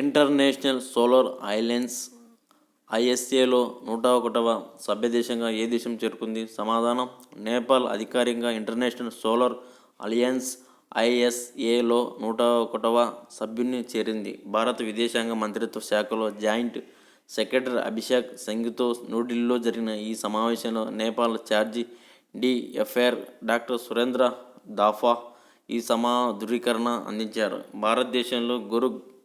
International solar eye lens ఐఎస్ఏలో నూట ఒకటవ సభ్యదేశంగా ఏ దేశం చేరుకుంది? సమాధానం నేపాల్ అధికారికంగా ఇంటర్నేషనల్ సోలార్ అలయన్స్ ఐఎస్ఏలో నూట ఒకటవ సభ్యుని చేరింది. భారత విదేశాంగ మంత్రిత్వ శాఖలో జాయింట్ సెక్రటరీ అభిషేక్ సింగ్తో న్యూఢిల్లీలో జరిగిన ఈ సమావేశంలో నేపాల్ ఛార్జీ డిఎఫ్ఆర్ డాక్టర్ సురేంద్ర దాఫా ఈ సమా ధృవీకరణ అందించారు. భారతదేశంలో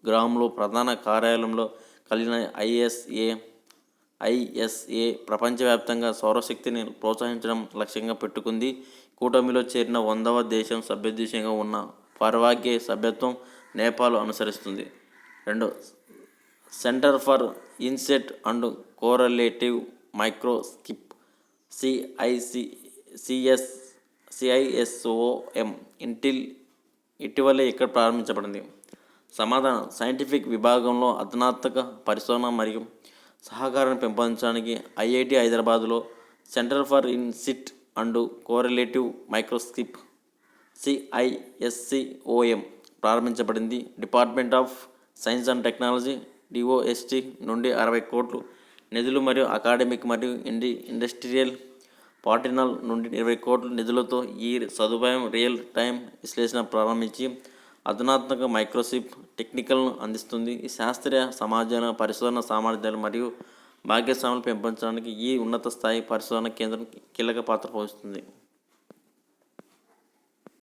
గ్రామ్లో ప్రధాన కార్యాలయంలో కలిగిన ఐఎస్ఏ ఐఎస్ఏ ప్రపంచవ్యాప్తంగా సౌరశక్తిని ప్రోత్సహించడం లక్ష్యంగా పెట్టుకుంది. కూటమిలో చేరిన వందవ దేశం సభ్యదేశంగా ఉన్న పర్వాగే సభ్యత్వం నేపాల్ అనుసరిస్తుంది. రెండు centre for insight and correlative microscopy CIC CS CISOM ఇంటిల్ ఇటీవలే ఇక్కడ ప్రారంభించబడింది. సమాధానం. సైంటిఫిక్ విభాగంలో అధునాత్మక పరిశోధన మరియు సహకారాన్ని పెంపొందించడానికి ఐఐటి హైదరాబాద్లో centre for insight and correlative microscopy CISCOM ప్రారంభించబడింది. Department of science and technology DOST నుండి అరవై కోట్లు నిధులు మరియు అకాడమిక్ మరియు ఇండి ఇండస్ట్రియల్ పార్టినల్ నుండి ఇరవై కోట్ల నిధులతో ఈ సదుపాయం రియల్ టైం విశ్లేషణ ప్రారంభించి అధునాత్మక మైక్రోసిప్ టెక్నికల్ను అందిస్తుంది. ఈ శాస్త్రీయ సమాజాన పరిశోధన సామర్థ్యాలు మరియు భాగస్వాములు పెంపొందడానికి ఈ ఉన్నత స్థాయి పరిశోధన కేంద్రం కీలక పాత్ర పోషిస్తుంది.